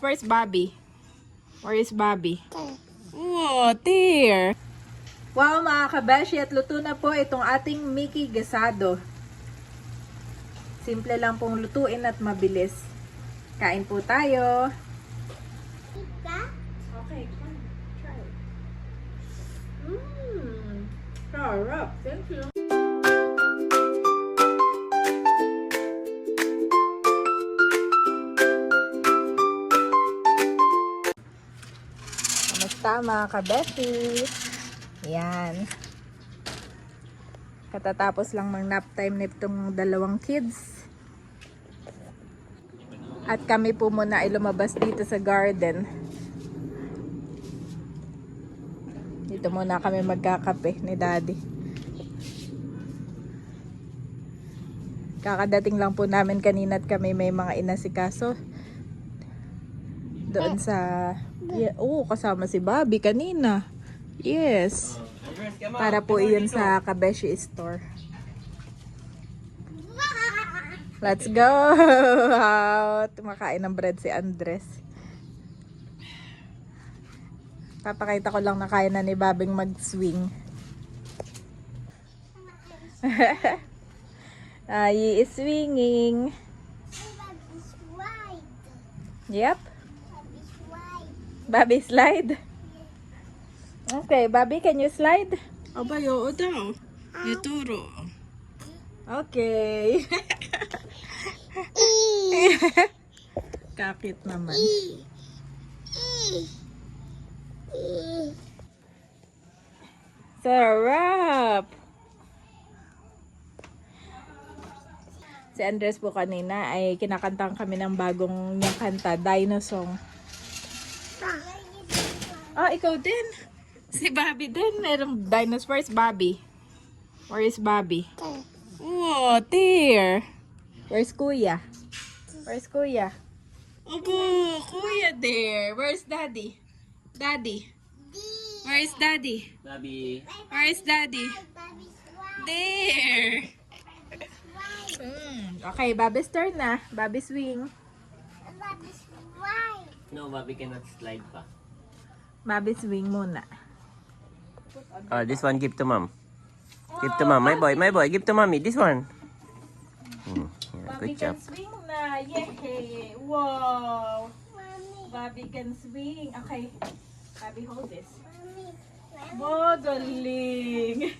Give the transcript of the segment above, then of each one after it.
Where's Bobby? Where is Bobby? Oh, dear. Wow mga kabeshi at luto na po itong ating Mickey Gasado. Simple lang pong lutuin at mabilis. Kain po tayo. Okay, come. Try. Mmm. Sarap. Thank you. Kamusta mga kabeshi? Yan. Katatapos lang mag nap time nitong dalawang kids. At kami po muna ay lumabas dito sa garden. Dito muna kami magkakape ni daddy. Kakadating lang po namin kanina at kami may mga inasikaso. Doon sa... Yeah, oh, kasama si Bobby kanina. Yes. Para po iyon sa Kabeshi store. Let's go! Out! Makain ng bread si Andres. Papakita ko lang na kaya na ni Babing mag-swing. Ay, is swinging. Yep. Bobby slide. Okay, Bobby, can you slide? Aba, oo daw. Ituro. Okay. Kakit naman. Sarap! Si Andres po kanina ay kinakantang kami ng bagong niyang kanta, Dinosaur. Ah, ikaw din. Si Bobby din. Merong dinosaurs, Bobby. Where is Bobby? Oh, dear. Where's Kuya? Where's Kuya? Obo, Kuya there. Where's Daddy? Daddy. Where's Daddy? Babi. Where's Daddy? There. Mm, okay, Bobby's turn na. Bobby swing. No, Babi cannot slide pa. Bobby swing muna. Oh, this one give to mom. Give to mom. My boy, my boy, give to mommy. This one. Hmm, yeah, Bobby good job. can swing na. Yay! Wow! Bobby can swing. Okay. Bobby, hold this. Wow, galing!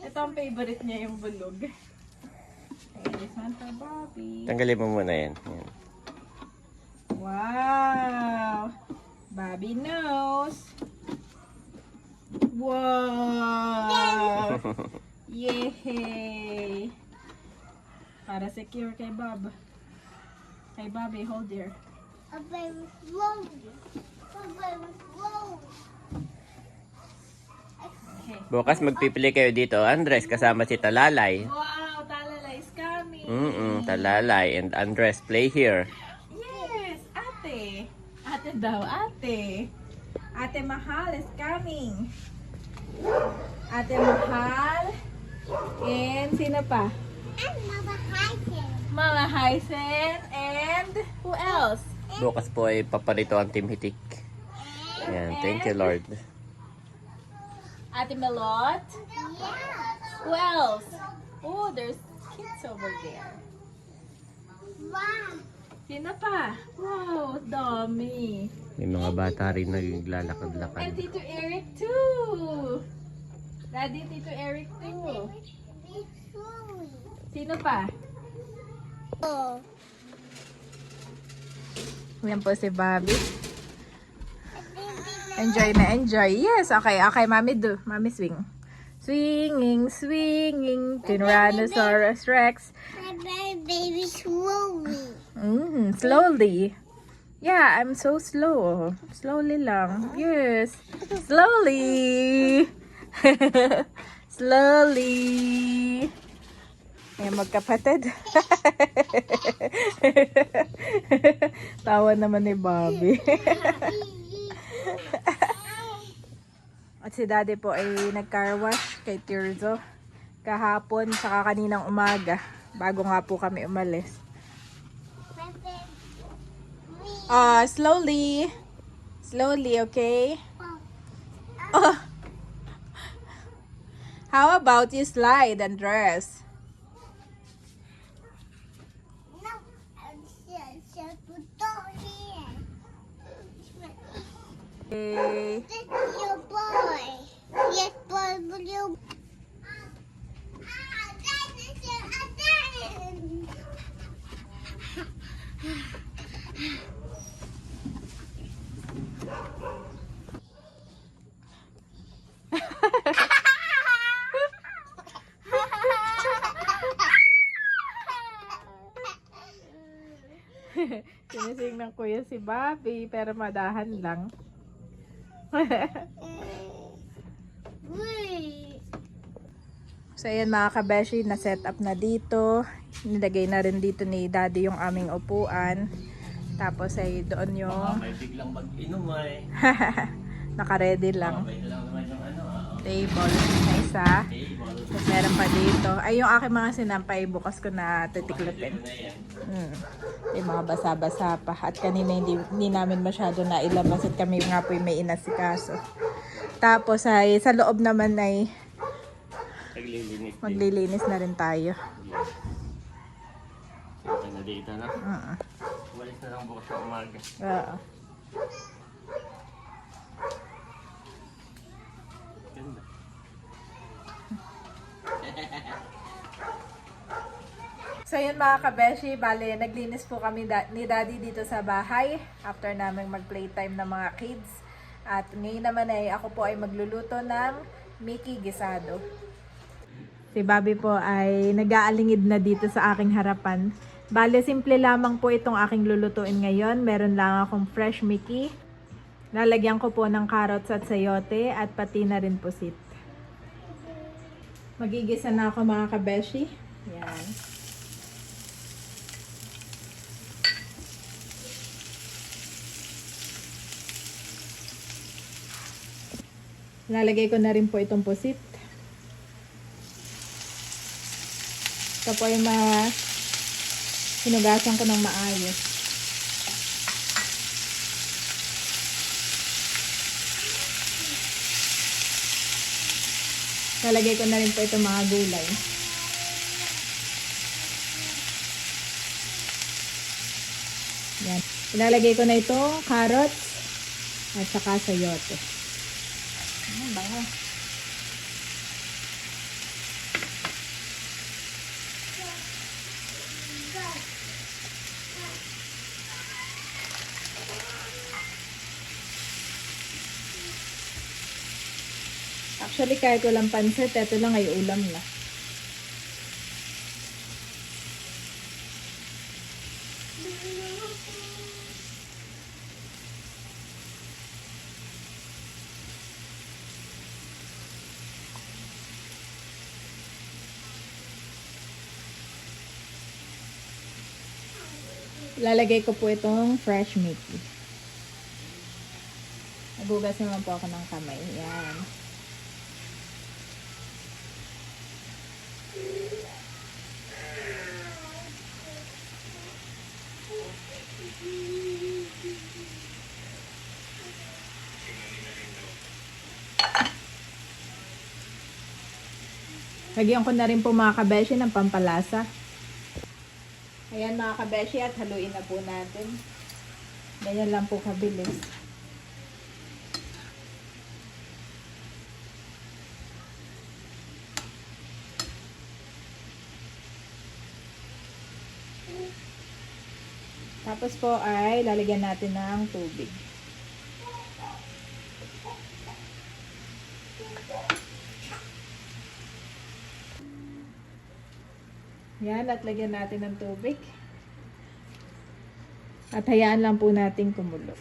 Ito ang favorite niya yung bulog. Okay, this one for Bobby. Tanggalin mo muna yan. yan. Wow! Bobby knows. Wow! Yay! Para secure kay Bob. Kay Bobby, hold there. Okay. Bukas magpipili kayo dito. Andres kasama si Talalay. Wow, Talala is coming. Mm-mm, Talalay and Andres play here. Ate. Ate daw, ate. Ate Mahal is coming. Ate Mahal. And sino pa? Mama Hysen. And who else? Bukas po ay paparito ang Team Hitik. Yan, thank you Lord. Ate Melot. Who else? Oh, there's kids over there. Sino pa? Wow, dami. May mga bata rin And naglalakad-lakad. Tito Eric too. Daddy, Tito Eric too. Sino pa? Yan po si Bobby. Enjoy na enjoy. Yes, okay. Okay, mami do. Mami swing. Swinging, swinging. Tyrannosaurus Rex. baby slowly. Mm, slowly. Yeah, I'm so slow. Slowly lang. Yes. Slowly. Slowly. Ayan, magkapatid. Tawa naman ni Bobby. At si daddy po ay nag-car wash kay Tirzo kahapon saka kaninang umaga bago nga po kami umalis. Uh, slowly. Slowly, okay? Oh. How about you slide and dress? No, it's a photo here. Okay. This is your boy. Yes, boy, will you? Ng kuya si Bobby, pero madahan lang. So ayan mga kabeshi, na set up na dito. Nilagay na rin dito ni daddy yung aming upuan. Tapos ay doon yung May biglang mag-inom ay. naka-ready lang. May lang Table na isa. Tapos meron pa dito. Ay yung aking mga sinampay, bukas ko na titiklopin. Hmm. Yung mga basa-basa pa. At kanina hindi, hindi namin masyado na ilabas at kami nga po may inasikaso. Tapos ay sa loob naman ay maglilinis na rin tayo. Ito na dito na. Uh Walis na lang bukas sa umaga. Oo. Ganda. So yun mga kabeshi, bale naglinis po kami da- ni daddy dito sa bahay after namin mag-playtime ng mga kids. At ngayon naman ay ako po ay magluluto ng Mickey Gisado. Si Bobby po ay nag-aalingid na dito sa aking harapan. Bale, simple lamang po itong aking lulutuin ngayon. Meron lang akong fresh Mickey. Lalagyan ko po ng carrots at sayote at pati na rin pusit. Magigisa na ako mga kabeshi. Yan. Lalagay ko na rin po itong pusit. Ito po yung mga hinugasan ko ng maayos. Lalagay ko na rin po itong mga gulay. Yan. Ilalagay ko na itong carrots at saka sayote. Ano bango? Actually, kahit walang pansit, ito lang ay ulam na. Lalagay ko po itong fresh Mickey. Nagugas naman po ako ng kamay. Yan. Lagyan ko na rin po mga kabeshi ng pampalasa. Ayan mga kabeshi at haluin na po natin. Ganyan lang po kabilis. Tapos po ay lalagyan natin ng tubig. Yan, at lagyan natin ng tubig. At hayaan lang po natin kumulo.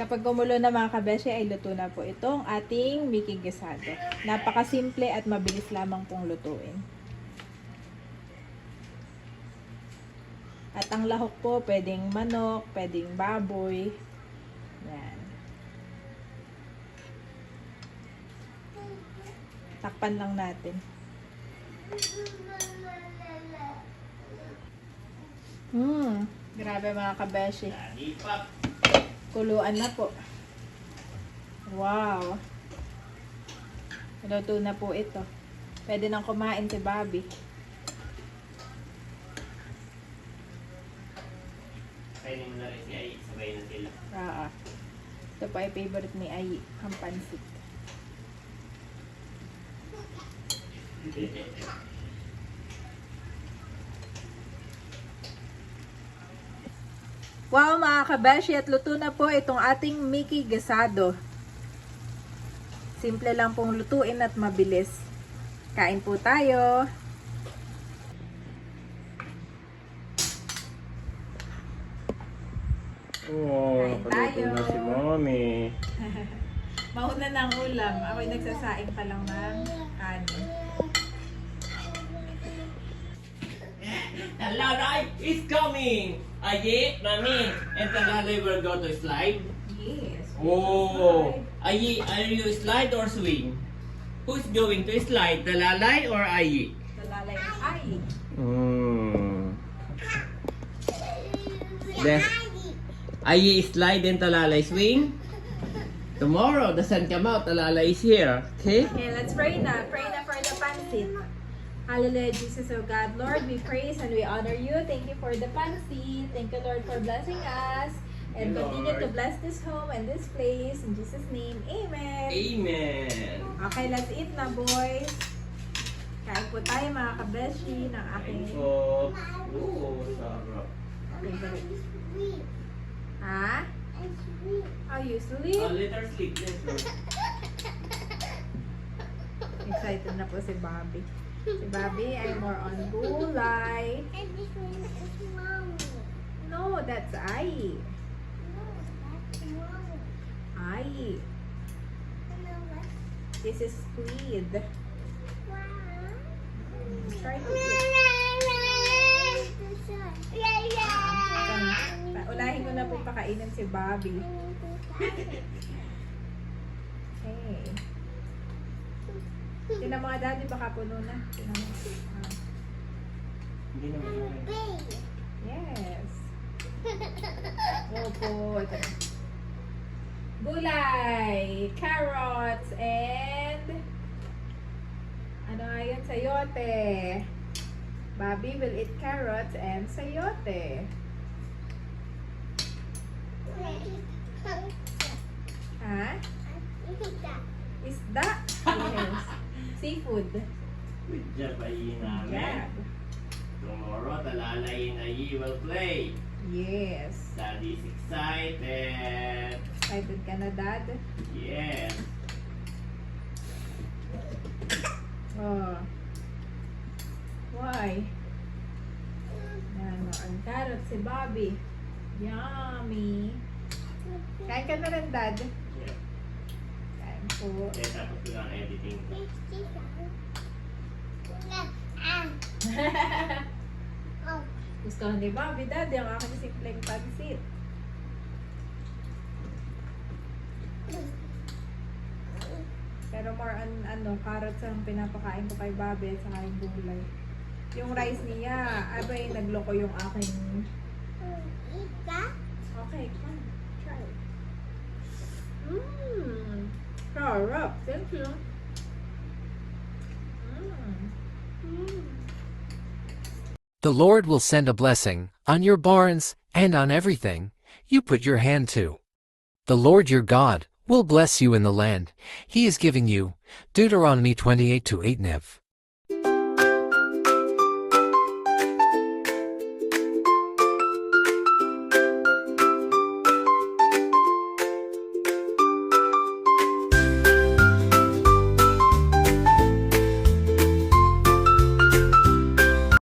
Kapag kumulo na mga kabeshi, ay luto na po itong ating Mickey Gisado. Napakasimple at mabilis lamang pong lutuin. At ang lahok po, pwedeng manok, pwedeng baboy. Yan. Takpan lang natin. Hmm. Grabe mga kabeshi. Kuluan na po. Wow. Luto na po ito. Pwede nang kumain si Bobby. Kainin mo na rin si Ai. Sabay na sila. Ah, ah. Ito pa ay favorite ni Ai, ang pansit. Wow mga kabeshi at luto na po itong ating Mickey Gasado. Simple lang pong lutuin at mabilis. Kain po tayo. Oh, Kain tayo. na si mommy. Mauna ng ulam. Ako'y nagsasaing pa lang ng kanin. Talalay is coming! Aye, mommy. And Talalay will go to slide. Yes. Oh, Aye, are you slide or swing? Who's going to slide, Talalay or Aye? Talalay ng ay. Hmm. Des, Aye slide and Talalay swing. Tomorrow, the sun come out, Talalay is here. Okay? Okay, let's pray na. Pray na for the pansit. Hallelujah, Jesus, O God. Lord, we praise and we honor you. Thank you for the pansit. Thank you, Lord, for blessing us. And you, continue to Lord. bless this home and this place. In Jesus' name, Amen. Amen. Okay, let's eat na, boys. Kain po tayo, mga kabeshi, ng aking So, oh, sarap. favorite. How you sleep? A little sleepless. Excited na po si Bobby. Si Bobby ay more on gulay. No, that's Ai. Ai. This is squid. Try to si Bobby. Okay. Tinan mga daddy, baka puno na. Tinan mo. Ah, Hindi naman. yes. Opo. Ito. Gulay, carrots, and ano nga yun? Sayote. Bobby will eat carrots and sayote. Ha? Isda? Yes. Seafood. Good job, Ayi namin. Yeah. Tomorrow, Talalay and Ayi will play. Yes. Daddy's excited. Excited ka na, Dad? Yes. Oh. Why? Ano, ang carrot si Bobby. Yummy. Kain ka na rin, Dad. Yeah. Kain po. Kaya tapos ko lang editing. Gusto ni Bobby, Dad, yung aking simpleng pansit. Pero more on, ano, carrots ang pinapakain ko kay Bobby at saka yung gulay. Yung rice niya, abay, nagloko yung aking... Okay, come. Mmm. Sarap. Thank you. Mmm. The Lord will send a blessing on your barns and on everything you put your hand to. The Lord your God will bless you in the land he is giving you. Deuteronomy 28 to 8 Nev.